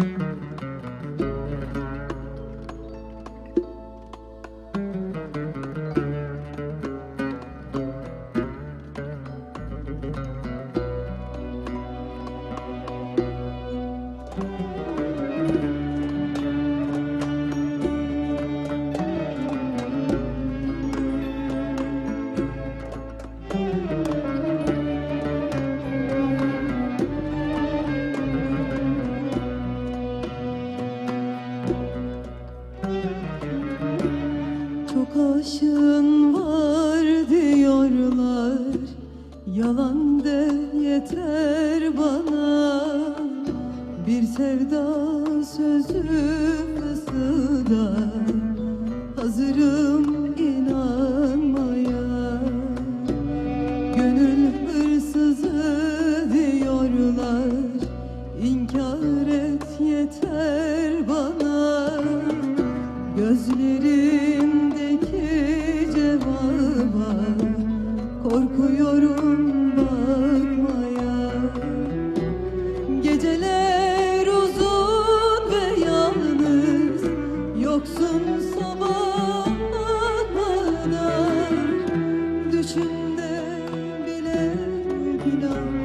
Música taşın var diyorlar. Yalan de yeter bana. Bir sevda sözüm ısıda Hazırım inanmaya. Gönül hırsızı diyorlar. İnkar et yeter bana. Gözlü window.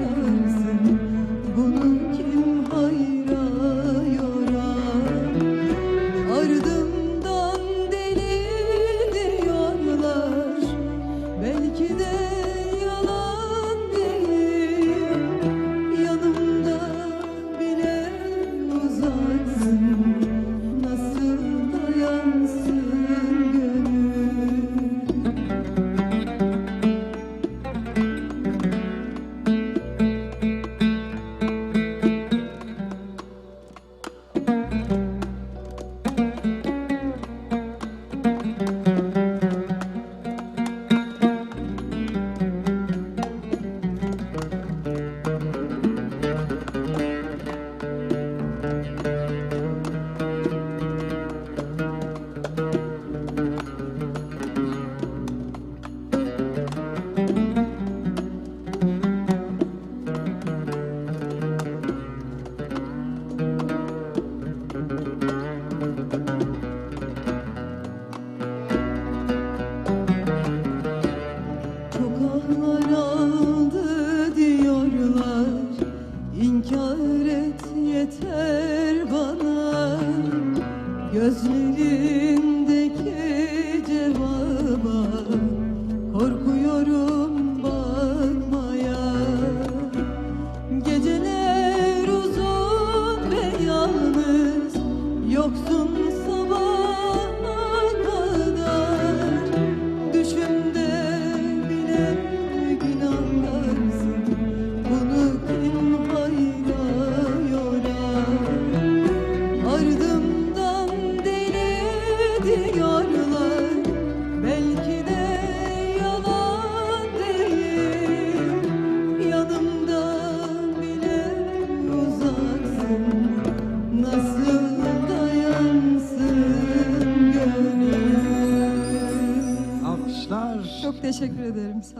yeter bana. Gözlerim Teşekkür ederim. Sağ